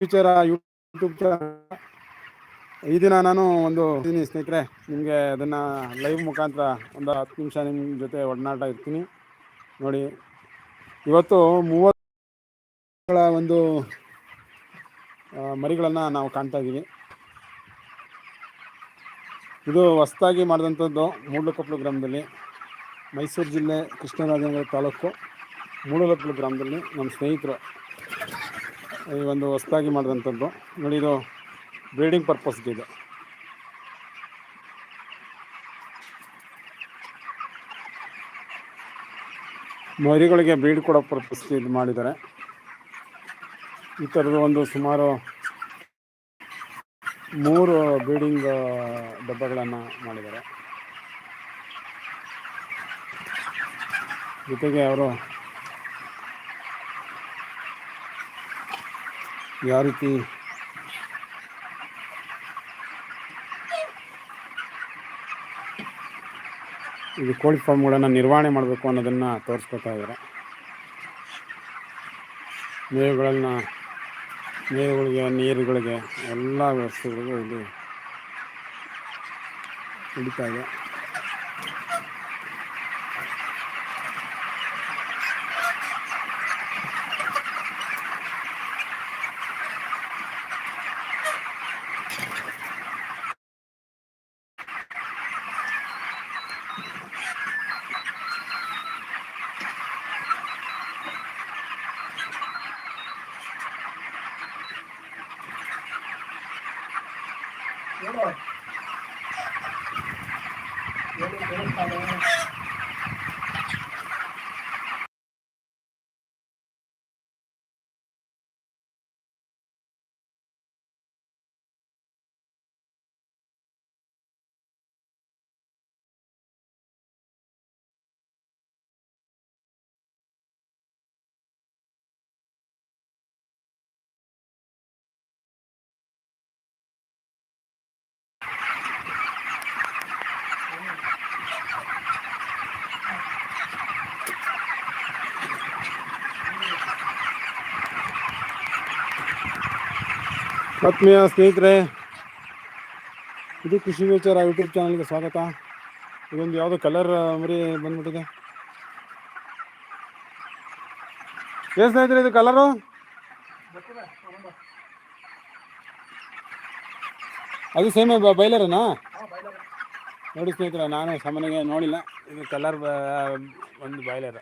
Future YouTube ಈ ದಿನ ನಾನು ಒಂದು ಇದ್ದೀನಿ ಸ್ನೇಹಿತರೆ, ನಿಮಗೆ ಅದನ್ನು ಲೈವ್ ಮುಖಾಂತರ ಒಂದು ಹತ್ತು ನಿಮಿಷ ನಿಮ್ಮ ಜೊತೆ ಒಡನಾಟ ಇರ್ತೀನಿ. ನೋಡಿ, ಇವತ್ತು ಮೂವತ್ತುಗಳ ಒಂದು ಮರಿಗಳನ್ನು ನಾವು ಕಾಣ್ತಾ ಇದ್ದೀವಿ ಇದು ಹೊಸ್ದಾಗಿ ಮಾಡಿದಂಥದ್ದು ಮೂಡ್ಲಕೊಪ್ಪಲು ಗ್ರಾಮದಲ್ಲಿ, ಮೈಸೂರು ಜಿಲ್ಲೆ ಕೃಷ್ಣರಾಜನಗರ ತಾಲೂಕು ಮೂಡಲಕೊಪ್ಪಲು ಗ್ರಾಮದಲ್ಲಿ ನಮ್ಮ ಸ್ನೇಹಿತರು. ಈ ಒಂದು ಹೊಸದಾಗಿ ಮಾಡಿದಂಥದ್ದು. ನೋಡಿ, ಇದು ಬ್ರೀಡಿಂಗ್ ಪರ್ಪಸ್ಗೆ ಇದೆ. ಮರಿಗಳಿಗೆ ಬ್ರೀಡ್ ಕೊಡೋ ಪರ್ಪಸ್ಗೆ ಇದು ಮಾಡಿದ್ದಾರೆ. ಈ ಥರದ ಒಂದು ಸುಮಾರು ಮೂರು ಬ್ರೀಡಿಂಗ್ ಡಬ್ಬಗಳನ್ನು ಮಾಡಿದ್ದಾರೆ. ಜೊತೆಗೆ ಅವರು ಯಾವ ರೀತಿ? ಇದು ಕೋಳಿ ಫಾರ್ಮ್ಗಳನ್ನು ನಿರ್ವಹಣೆ ಮಾಡಬೇಕು ಅನ್ನೋದನ್ನು ತೋರಿಸ್ಕೊತಾ ಇದ್ದಾರೆ. ಮೇವುಗಳನ್ನು, ಮೇವುಗಳಿಗೆ, ನೀರುಗಳಿಗೆ ಎಲ್ಲ ವ್ಯವಸ್ಥೆಗಳಿಗೂ ಇಲ್ಲಿ ಹಿಡಿತಾ ಇದೆ. 别别别 đôn. ಆತ್ಮೀಯ ಸ್ನೇಹಿತರೆ, ಇದು ಕೃಷಿ ವಿಚಾರ ಯೂಟ್ಯೂಬ್ ಚಾನಲ್ಗೆ ಸ್ವಾಗತ. ಇದೊಂದು ಯಾವುದೋ ಕಲರ್ ಮರಿ ಬಂದ್ಬಿಟ್ಟಿದೆ. ಏನು ಸ್ನೇಹಿತರೆ ಇದು ಕಲರು ಅದು ಸೇಮ್ ಬೈಲರನಾ ನೋಡಿ ಸ್ನೇಹಿತರೆ, ನಾನು ಸಾಮಾನ್ಯ ನೋಡಿಲ್ಲ. ಇದು ಕಲರ್ ಒಂದು ಬಾಯ್ಲರ್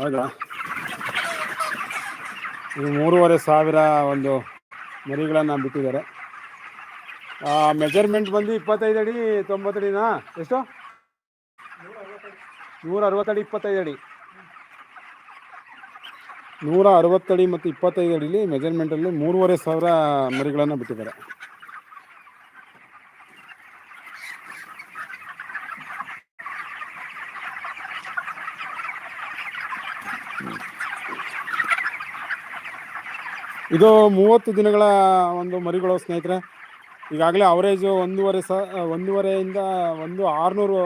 ಹೌದಾ? ಇದು ಮೂರುವರೆ ಸಾವಿರ ಒಂದು ಮರಿಗಳನ್ನು ಬಿಟ್ಟಿದ್ದಾರೆ. ಮೆಜರ್ಮೆಂಟ್ ಬಂದು ಇಪ್ಪತ್ತೈದು ಅಡಿ ತೊಂಬತ್ತು ಅಡಿನಾ? ಎಷ್ಟು? ನೂರ ಅರವತ್ತಡಿ ಇಪ್ಪತ್ತೈದು ಅಡಿ. ನೂರ ಅರವತ್ತಡಿ ಮತ್ತು ಇಪ್ಪತ್ತೈದು ಅಡಿಲಿ ಮೆಜರ್ಮೆಂಟಲ್ಲಿ ಮೂರುವರೆ ಸಾವಿರ ಮರಿಗಳನ್ನು ಬಿಟ್ಟಿದ್ದಾರೆ. ಇದು ಮೂವತ್ತು ದಿನಗಳ ಒಂದು ಮರಿಗಳು ಸ್ನೇಹಿತರೆ. ಈಗಾಗಲೇ ಅವರೇಜು ಒಂದೂವರೆ ಸ, ಒಂದೂವರೆಯಿಂದ ಒಂದು ಆರುನೂರು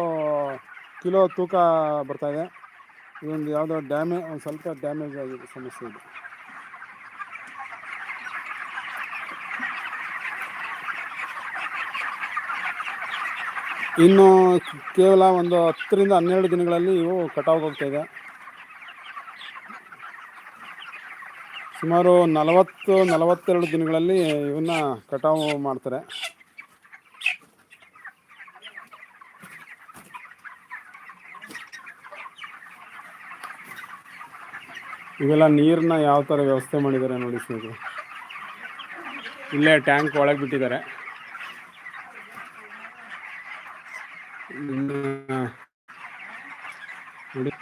ಕಿಲೋ ತೂಕ ಬರ್ತಾ ಇದೆ. ಇದೊಂದು ಯಾವುದೋ ಡ್ಯಾಮೇ, ಒಂದು ಸ್ವಲ್ಪ ಡ್ಯಾಮೇಜ್ ಆಗಿದೆ, ಸಮಸ್ಯೆ ಇದೆ. ಇನ್ನು ಕೇವಲ ಒಂದು ಹತ್ತರಿಂದ ಹನ್ನೆರಡು ದಿನಗಳಲ್ಲಿ ಇವು ಕಟಾವ್ ಹೋಗ್ತಾ ಇದೆ. ಸುಮಾರು ನಲವತ್ತು, ನಲವತ್ತೆರಡು ದಿನಗಳಲ್ಲಿ ಇವನ್ನ ಕಟಾವು ಮಾಡ್ತಾರೆ. ಇವೆಲ್ಲ ನೀರನ್ನ ಯಾವ ಥರ ವ್ಯವಸ್ಥೆ ಮಾಡಿದ್ದಾರೆ ನೋಡಿ ಸ್ನೇಹಿತರೆ. ಇಲ್ಲೇ ಟ್ಯಾಂಕ್ ಒಳಗೆ ಬಿಟ್ಟಿದ್ದಾರೆ. ನೋಡಿ.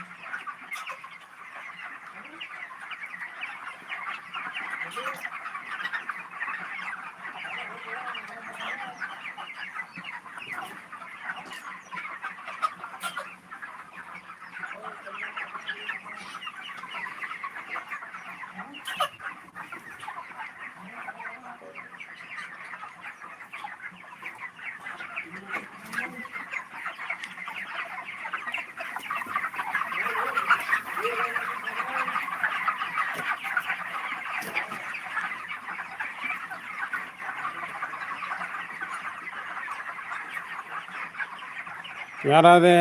ಯಾರಾದರೆ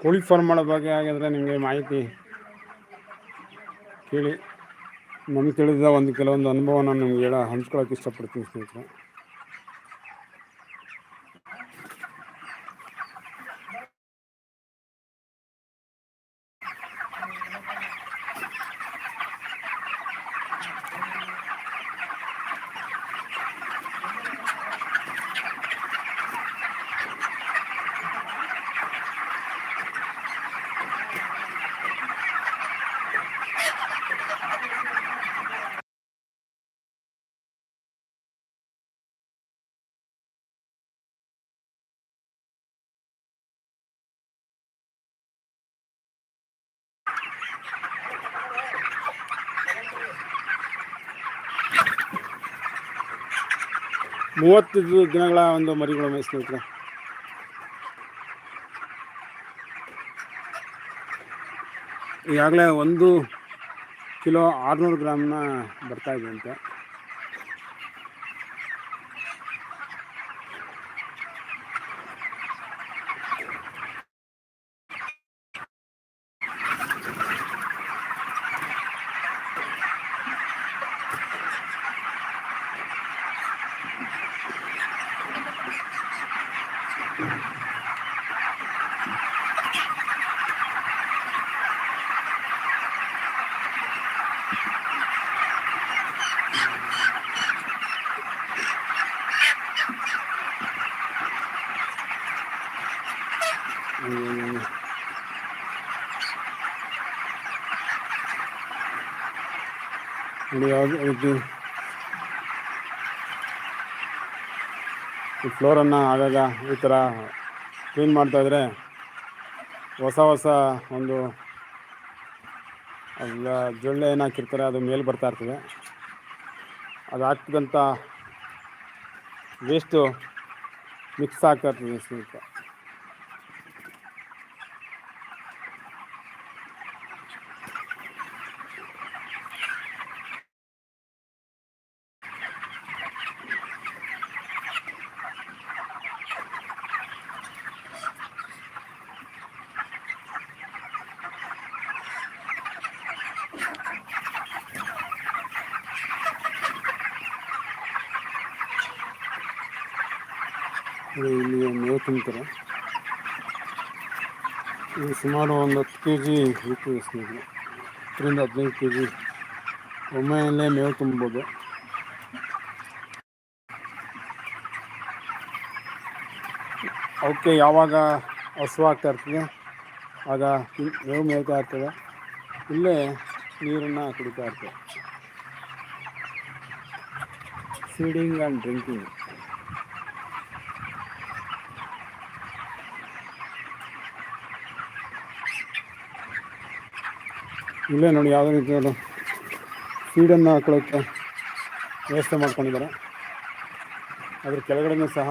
ಕೋಳಿ ಫಾರ್ಮ್ ಮಾಡೋ ಬಗ್ಗೆ ಆಗಿದ್ರೆ ನಿಮಗೆ ಮಾಹಿತಿ ಕೇಳಿ, ನಮ್ಗೆ ತಿಳಿದ ಒಂದು ಕೆಲವೊಂದು ಅನುಭವನ ನಿಮ್ಗೆ ಹೇಳ ಹಂಚ್ಕೊಳ್ಳೋಕೆ ಇಷ್ಟಪಡ್ತೀನಿ ಸ್ನೇಹಿತರೆ. ಮೂವತ್ತು ದಿನ- ದಿನಗಳ ಒಂದು ಮರಿಗಳು ಸ್ನೇಹಿತರೆ. ಈಗಾಗಲೇ ಒಂದು ಕಿಲೋ ಆರುನೂರು ಗ್ರಾಮ್ನ ಬರ್ತಾ ಇದೆ ಅಂತೆ ಹ್ಮ್. ನೋಡಿ ಯಾವ್ದು ಇದು ಈ ಫ್ಲೋರನ್ನು ಆಗಾಗ ಈ ಥರ ಕ್ಲೀನ್ ಮಾಡ್ತಾ ಇದ್ರೆ ಹೊಸ ಹೊಸ ಒಂದು ಅಲ್ಲ ಜೊಳ್ಳೆ ಏನು ಹಾಕಿರ್ತಾರೆ ಅದು ಮೇಲೆ ಬರ್ತಾ ಇರ್ತದೆ. ಅದು ಹಾಕಿದಂಥ ವೇಸ್ಟು ಮಿಕ್ಸ್ ಆಗ್ತಾ ಇರ್ತದೆ ಸ್ನೇಹಿತರೆ ಇದು ಇಲ್ಲಿ ಮೇವು ತಿಂತಾರೆ. ಇದು ಸುಮಾರು ಒಂದು ಹತ್ತು ಕೆ ಜಿ ಇತ್ತು ಸ್ನೇಹಿತರೆ ಹತ್ತರಿಂದ ಹದಿನೈದು ಕೆ ಜಿ ಒಮ್ಮೆಯಲ್ಲೇ ಮೇವು ತುಂಬೋದು ಅವಕ್ಕೆ ಯಾವಾಗ ಹಸುವಾಗ್ತಾ ಇರ್ತದೆ, ಆಗ ಮೇವು ಮೇಯ್ತಾ ಇರ್ತದೆ. ಇಲ್ಲೇ ನೀರನ್ನು ಕುಡಿತಾ ಇರ್ತದೆ. Feeding and drinking. ಇಲ್ಲೇ ನೋಡಿ ಯಾವುದೇ ರೀತಿಯಾದ ಫೀಡನ್ನು ಹಾಕೊಳ್ಳೋಕ್ಕೆ ವ್ಯವಸ್ಥೆ ಮಾಡ್ಕೊಂಡಿದ್ದಾರೆ. ಅದ್ರ ಕೆಳಗಡೆನೂ ಸಹ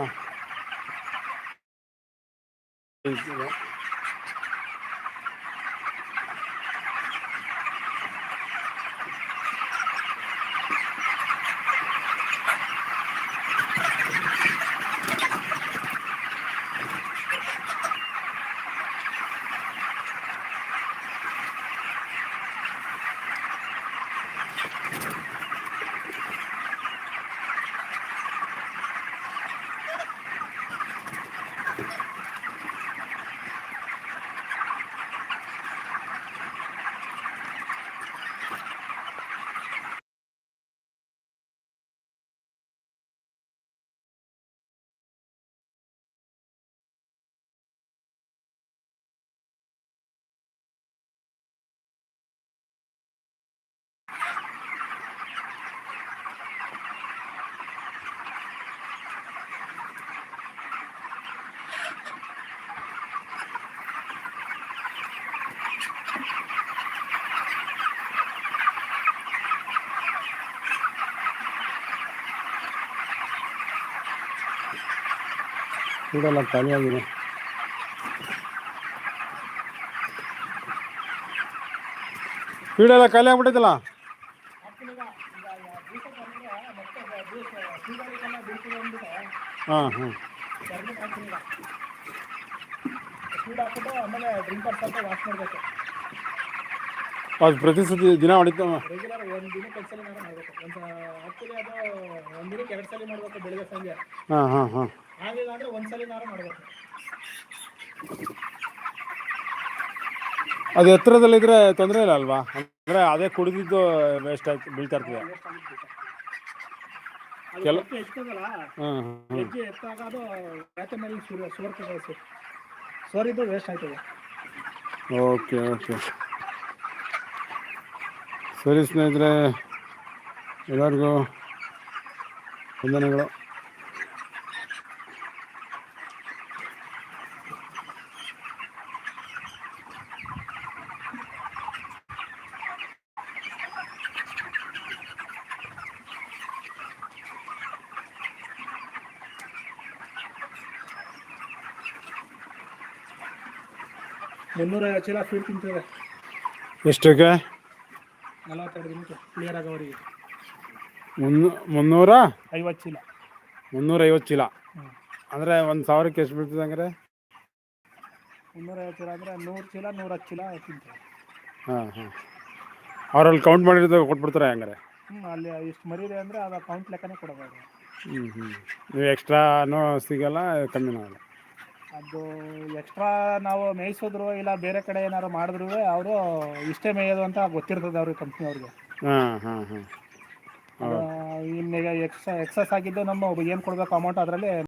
ಇದೆ. ಫೀಡೆಲ್ಲ ಖಾಲಿಯಾಗಿದೆ ಫೀಡೆಲ್ಲ ಖಾಲಿ ಆಗ್ಬಿಟ್ಟೈತಲ್ಲ? ಹಾಂ ಹಾಂ. ಅದು ಪ್ರತಿ ಸತಿ ದಿನ ಹೊಡಿತಾ ಹಾಂ ಹಾಂ ಹಾಂ. ಆಗಿಲ್ಲ ಅಂದರೆ ಒಂದು ಸಲಿನಾರು ಮಾಡಬೇಕು. ಅದು ಎತ್ತರದಲ್ಲಿದ್ದರೆ ತೊಂದರೆ ಇಲ್ಲ ಅಲ್ವಾ? ಅಂದರೆ ಅದೇ ಕುಡಿದಿದ್ದು ವೇಸ್ಟ್ ಆಗಿ ಬೀಳ್ತಾ ಇರ್ತದೆ. ಕೆಲ- ಅದು ಎತ್ತದಲ್ಲ ಹಾಂ ಹಾಂ ಹೆಜ್ಜೆ ಎತ್ತಾಗ ಅದು ಬ್ಯಾಟನಲ್ಲಿ ಸುರ ಸೋರ್ತದೆ ಸರ್ ಸೋರಿದ್ದು ವೇಸ್ಟ್ ಆಯ್ತದೆ ಓಕೆ ಓಕೆ ಸರಿ ಸ್ನೇಹಿತರೆ ಎಲ್ಲರಿಗೂ ವಂದನೆಗಳು. ಮುನ್ನೂರೈವತ್ತು ಚೀಲ ಫೀಡ್ ತಿಂತದೆ ಎಷ್ಟಕ್ಕೆ? ನಲವತ್ತೆರಡು ದಿನಕ್ಕೆ ಕ್ಲಿಯರ್ ಆಗೋವರಿಗೆ. ಮುನ್ನೂ ಮುನ್ನೂರ? ಐವತ್ತು ಚೀಲ. ಮುನ್ನೂರೈವತ್ತು ಚೀಲ. ಅಂದರೆ ಒಂದು ಸಾವಿರಕ್ಕೆ ಎಷ್ಟು ಬೀಳ್ತದೆ ಹಂಗಾರೆ? ಮುನ್ನೂರೈವತ್ತು ಚೀಲ ಅಂದರೆ ನೂರು ಚೀಲ ನೂರತ್ತು ಚೀಲ ತಿಂತದೆ ಹಾಂ ಹಾಂ. ಅವರಲ್ಲಿ ಕೌಂಟ್ ಮಾಡಿರೋದು ಕೊಟ್ಬಿಡ್ತಾರೆ ಹಂಗಾರೆ? ಹ್ಞೂ ಅಲ್ಲಿ ಇಷ್ಟು ಮರಿದೆ ಅಂದರೆ ಅದು ಕೌಂಟ್ ಲೆಕ್ಕನೇ ಕೊಡೋದು ಹ್ಞೂ ಹ್ಞೂ ನೀವು ಎಕ್ಸ್ಟ್ರಾನೂ ಸಿಗಲ್ಲ ಕಮ್ಮಿನೂ ಆಗಲ್ಲ. ಅದು ಎಕ್ಸ್ಟ್ರಾ ನಾವು ಮೇಯಿಸಿದ್ರು ಇಲ್ಲ ಬೇರೆ ಕಡೆ ಏನಾದ್ರು ಮಾಡಿದ್ರು ಅವರು ಇಷ್ಟೇ ಮೇಯೋದು ಅಂತ ಗೊತ್ತಿರ್ತದೆ ಅವ್ರಿಗೆ ಕಂಪ್ನಿ ಅವ್ರಿಗೆ. ಹಾಂ ಹಾಂ ಹಾಂ. ಇನ್ನು ಎಕ್ಸ ಎಕ್ಸಸ್ ಆಗಿದ್ದು ನಮ್ಮ ಏನು ಕೊಡಬೇಕು ಅಮೌಂಟ್ ಅದರಲ್ಲಿ